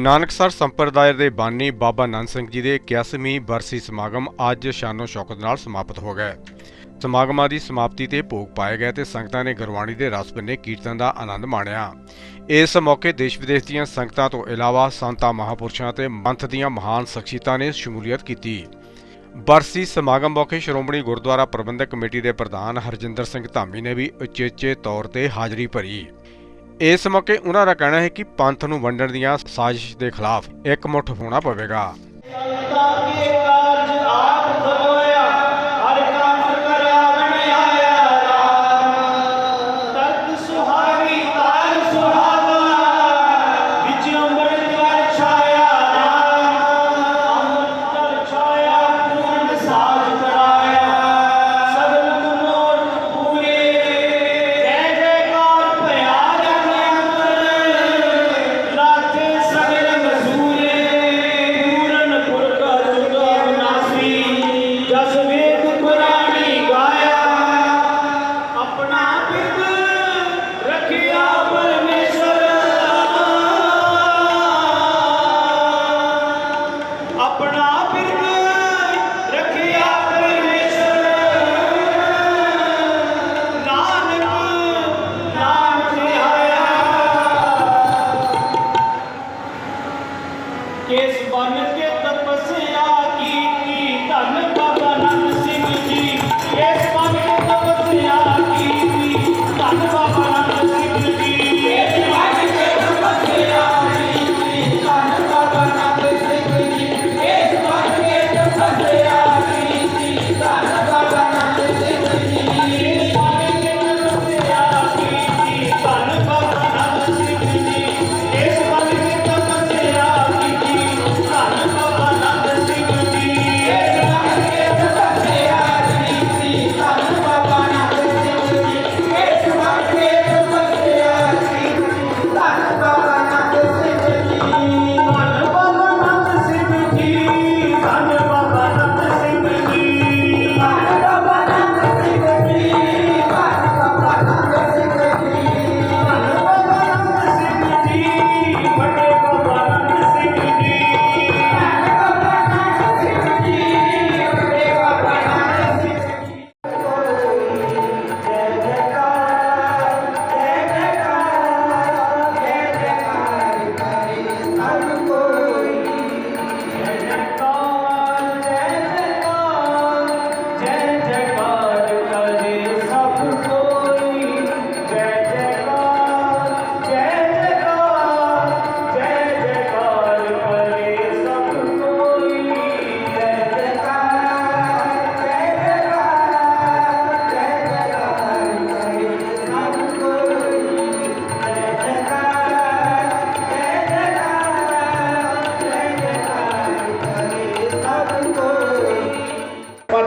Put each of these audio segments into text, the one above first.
ਨਾਨਕਸਰ ਸੰਪਰਦਾਇ ਦੇ ਬਾਨੀ ਬਾਬਾ ਨਾਨਕ ਸਿੰਘ ਜੀ ਦੇ 81ਵੀਂ ਬਰਸੀ ਸਮਾਗਮ ਅੱਜ ਸ਼ਾਨੋ ਸ਼ੌਕਤ ਨਾਲ ਸਮਾਪਤ ਹੋ ਗਏ ਸਮਾਗਮਾਂ ਦੀ ਸਮਾਪਤੀ ਤੇ ਭੋਗ ਪਾਏ ਗਏ ਤੇ ਸੰਗਤਾਂ ਨੇ ਗੁਰਬਾਣੀ ਦੇ ਰਸ ਬੰਨੇ ਕੀਰਤਨ ਦਾ ਆਨੰਦ ਮਾਣਿਆ। ਇਸ ਮੌਕੇ ਦੇਸ਼ ਵਿਦੇਸ਼ ਦੀਆਂ ਸੰਗਤਾਂ ਤੋਂ ਇਲਾਵਾ ਸੰਤਾਂ, ਮਹਾਪੁਰਸ਼ਾਂ ਤੇ ਮੰਥ ਦੀਆਂ ਮਹਾਨ ਸ਼ਖਸੀਅਤਾਂ ਨੇ ਸ਼ਮੂਲੀਅਤ ਕੀਤੀ। ਬਰਸੀ ਸਮਾਗਮ ਮੌਕੇ ਸ਼੍ਰੋਮਣੀ ਗੁਰਦੁਆਰਾ ਪ੍ਰਬੰਧਕ ਕਮੇਟੀ ਦੇ ਪ੍ਰਧਾਨ ਹਰਜਿੰਦਰ ਸਿੰਘ ਧਾਮੀ ਨੇ ਵੀ ਉਚੇਚੇ ਤੌਰ ਤੇ ਹਾਜ਼ਰੀ ਭਰੀ। ਇਸ ਮੌਕੇ ਉਹਨਾਂ ਦਾ ਕਹਿਣਾ ਹੈ ਕਿ ਪੰਥ ਨੂੰ ਵੰਡਣ ਦੀਆਂ ਸਾਜ਼ਿਸ਼ ਦੇ ਖਿਲਾਫ ਇਕਮੁੱਠ ਹੋਣਾ ਪਵੇਗਾ। ਕੇਸ ਬਨ ਕੇ ਤਪਸਿਆ ਕੀਤੀ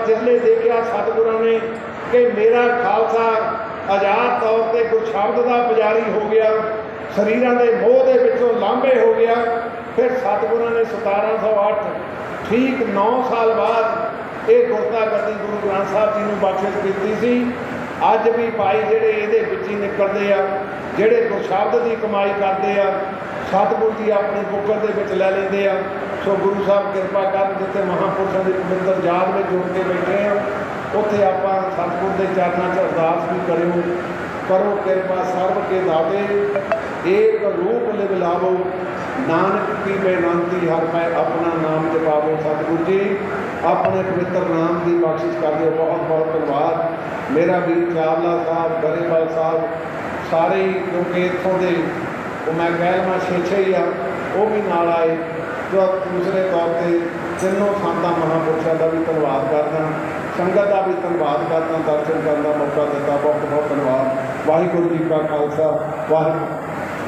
ਪਰ ਦੇਖਿਆ ਸਤਿਗੁਰਾਂ ਨੇ ਕਿ ਮੇਰਾ ਖਾਲਸਾ ਆਜ਼ਾਦ ਤੌਰ ਤੇ ਗੁਰਸ਼ਬਦ ਦਾ ਪੁਜਾਰੀ ਹੋ ਗਿਆ, ਸਰੀਰਾਂ ਦੇ ਮੋਹ ਦੇ ਵਿੱਚੋਂ ਲਾਂਭੇ ਹੋ ਗਿਆ, ਫਿਰ ਸਤਿਗੁਰਾਂ ਨੇ 1708 ਠੀਕ 9 ਸਾਲ ਬਾਅਦ ਇਹ ਗੁਰਤਾ ਗੱਦੀ ਗੁਰੂ ਗ੍ਰੰਥ ਸਾਹਿਬ ਜੀ ਨੂੰ ਬਖਸ਼ਿਸ਼ ਕੀਤੀ ਸੀ। ਅੱਜ ਵੀ ਭਾਈ ਜਿਹੜੇ ਇਹਦੇ ਵਿੱਚ ਹੀ ਨਿਕਲਦੇ ਆ, ਜਿਹੜੇ ਗੁਰਸ਼ਬਦ ਦੀ ਕਮਾਈ ਕਰਦੇ ਆ ਸਤਿਗੁਰ ਜੀ ਆਪਣੇ ਬੁੱਕਰ ਦੇ ਵਿੱਚ ਲੈ ਲੈਂਦੇ ਆ। ਸੋ ਗੁਰੂ ਸਾਹਿਬ ਕਿਰਪਾ ਕਰਨ ਜਿੱਥੇ ਮਹਾਂਪੁਰਸ਼ਾਂ ਦੀ ਪਵਿੱਤਰ ਯਾਦ ਵਿੱਚ ਜੁੜ ਕੇ ਬੈਠੇ ਆ, ਉੱਥੇ ਆਪਾਂ ਸਤਿਗੁਰ ਦੇ ਚਰਨਾਂ 'ਚ ਅਰਦਾਸ ਵੀ ਕਰਿਓ। ਕਰੋ ਕਿਰਪਾ ਸਰਬ ਕੇ ਦਾਤੇ, ਏਕ ਰੂਪ ਲਿਵ ਲਾਵੋ। ਨਾਨਕ ਕੀ ਬੇਨੰਤੀ ਹਰ ਮੈਂ ਆਪਣਾ ਨਾਮ ਜਪਾਵੋ। ਸਤਿਗੁਰੂ ਜੀ, ਆਪਣੇ ਪਵਿੱਤਰ ਨਾਮ ਦੀ ਬਖਸ਼ਿਸ਼ ਕਰਦੇ ਹੋ ਬਹੁਤ ਬਹੁਤ ਧੰਨਵਾਦ। ਮੇਰਾ ਵੀਰ ਚਾਵਲਾ ਸਾਹਿਬ, ਗਰੇਵਾਲ ਸਾਹਿਬ, ਸਾਰੇ ਹੀ ਕਿਉਂਕਿ ਇੱਥੋਂ ਦੇ ਉਹ ਮੈਂ ਕਹਿ ਲਵਾਂ ਛੇ ਹੀ ਆ। ਉਹ ਵੀ ਨਾਲ ਆਏ। ਜੋ ਦੂਸਰੇ ਤੌਰ ਤੇ ਤਿੰਨੋਂ ਸੰਤਾਂ ਮਹਾਂਪੁਰਸ਼ਾਂ ਦਾ ਵੀ ਧੰਨਵਾਦ ਕਰਦਾ ਸੰਗਤ ਦਾ ਵੀ ਧੰਨਵਾਦ ਕਰਦਾ ਦਰਸ਼ਨ ਕਰਨ ਦਾ ਮੌਕਾ ਦਿੱਤਾ। ਬਹੁਤ ਬਹੁਤ ਧੰਨਵਾਦ। ਵਾਹਿਗੁਰੂ ਜੀ ਕਾ ਖਾਲਸਾ। ਵਾਹਿਗੁਰੂ